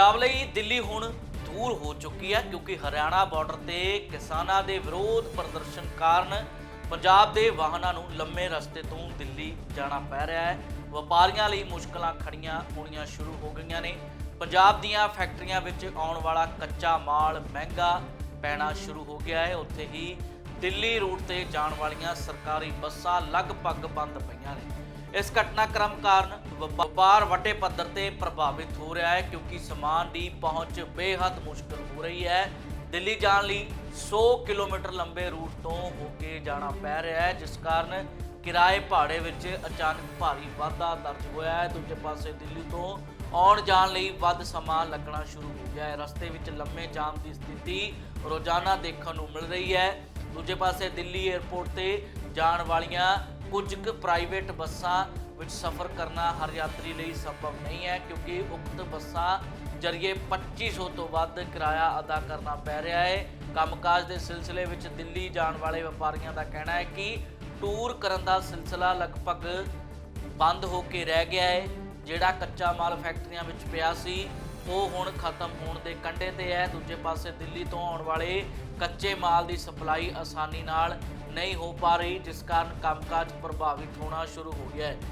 ਪੰਜਾਬ ਲਈ ਦਿੱਲੀ ਹੁਣ ਦੂਰ ਹੋ ਚੁੱਕੀ ਹੈ ਕਿਉਂਕਿ ਹਰਿਆਣਾ ਬਾਰਡਰ ਤੇ ਕਿਸਾਨਾਂ ਦੇ ਵਿਰੋਧ ਪ੍ਰਦਰਸ਼ਨ ਕਾਰਨ ਪੰਜਾਬ ਦੇ ਵਾਹਨਾਂ ਨੂੰ ਲੰਮੇ ਰਸਤੇ ਤੋਂ ਦਿੱਲੀ ਜਾਣਾ ਪੈ ਰਿਹਾ ਹੈ। ਵਪਾਰੀਆਂ ਲਈ ਮੁਸ਼ਕਲਾਂ ਖੜੀਆਂ ਹੋਣੀਆਂ ਸ਼ੁਰੂ ਹੋ ਗਈਆਂ ਨੇ। ਪੰਜਾਬ ਦੀਆਂ ਫੈਕਟਰੀਆਂ ਵਿੱਚ ਆਉਣ ਵਾਲਾ ਕੱਚਾ ਮਾਲ ਮਹਿੰਗਾ ਪੈਣਾ ਸ਼ੁਰੂ ਹੋ ਗਿਆ ਹੈ। ਉੱਥੇ ਹੀ ਦਿੱਲੀ ਰੂਟ ਤੇ ਜਾਣ ਵਾਲੀਆਂ ਸਰਕਾਰੀ ਬੱਸਾਂ ਲਗਭਗ ਬੰਦ ਪਈਆਂ ਨੇ। ਇਸ ਘਟਨਾਕ੍ਰਮ ਕਾਰਨ ਵਪਾ- ਵਪਾਰ ਵੱਡੇ ਪੱਧਰ ਤੇ ਪ੍ਰਭਾਵਿਤ ਹੋ ਰਿਹਾ ਹੈ ਕਿਉਂਕਿ ਸਮਾਨ ਦੀ ਪਹੁੰਚ ਬੇਹੱਦ ਮੁਸ਼ਕਲ ਹੋ ਰਹੀ ਹੈ। ਦਿੱਲੀ ਜਾਣ ਲਈ 100 ਕਿਲੋਮੀਟਰ ਲੰਬੇ ਰੂਟ ਤੋਂ ਹੋ ਕੇ ਜਾਣਾ ਪੈ ਰਿਹਾ ਹੈ, ਜਿਸ ਕਾਰਨ ਕਿਰਾਏ ਭਾੜੇ ਵਿੱਚ ਅਚਾਨਕ ਭਾਰੀ ਵਾਧਾ ਦਰਜ ਹੋਇਆ ਹੈ। ਦੂਜੇ ਪਾਸੇ ਦਿੱਲੀ ਤੋਂ ਆਉਣ ਜਾਣ ਲਈ ਵੱਧ ਸਮਾਂ ਲੱਗਣਾ ਸ਼ੁਰੂ ਹੋ ਗਿਆ ਹੈ। ਰਸਤੇ ਵਿੱਚ ਲੰਮੇ ਜਾਮ ਦੀ ਸਥਿਤੀ ਰੋਜ਼ਾਨਾ ਦੇਖਣ ਨੂੰ ਮਿਲ ਰਹੀ ਹੈ। ਦੂਜੇ ਪਾਸੇ ਦਿੱਲੀ 에ਅਰਪੋਰਟ ਤੇ ਜਾਣ ਵਾਲੀਆਂ ਕੁਝ ਕੁ ਪ੍ਰਾਈਵੇਟ ਬੱਸਾਂ ਵਿੱਚ ਸਫ਼ਰ ਕਰਨਾ ਹਰ ਯਾਤਰੀ ਲਈ ਸੰਭਵ ਨਹੀਂ ਹੈ, ਕਿਉਂਕਿ ਉਕਤ ਬੱਸਾਂ ਜਰੀਏ 2500 ਤੋਂ ਵੱਧ ਕਿਰਾਇਆ ਅਦਾ ਕਰਨਾ ਪੈ ਰਿਹਾ ਹੈ। ਕੰਮਕਾਜ ਦੇ ਸਿਲਸਿਲੇ ਵਿੱਚ ਦਿੱਲੀ ਜਾਣ ਵਾਲੇ ਵਪਾਰੀਆਂ ਦਾ ਕਹਿਣਾ ਹੈ ਕਿ ਟੂਰ ਕਰਨ ਦਾ ਸਿਲਸਿਲਾ ਲਗਭਗ ਬੰਦ ਹੋ ਕੇ ਰਹਿ ਗਿਆ ਹੈ, ਜਿਹੜਾ ਕੱਚਾ ਮਾਲ ਫੈਕਟਰੀਆਂ ਵਿੱਚ ਪਿਆ ਸੀ। ਉਹ ਹੁਣ ਖਤਮ ਹੋਣ ਦੇ ਕੰਢੇ ਤੇ ਹੈ। ਦੂਜੇ ਪਾਸੇ ਦਿੱਲੀ ਤੋਂ ਆਉਣ ਵਾਲੇ ਕੱਚੇ ਮਾਲ ਦੀ ਸਪਲਾਈ ਆਸਾਨੀ ਨਾਲ ਨਹੀਂ ਹੋ ਪਾ ਰਹੀ, ਜਿਸ ਕਾਰਨ ਕੰਮਕਾਜ ਪ੍ਰਭਾਵਿਤ ਹੋਣਾ ਸ਼ੁਰੂ ਹੋ ਗਿਆ ਹੈ।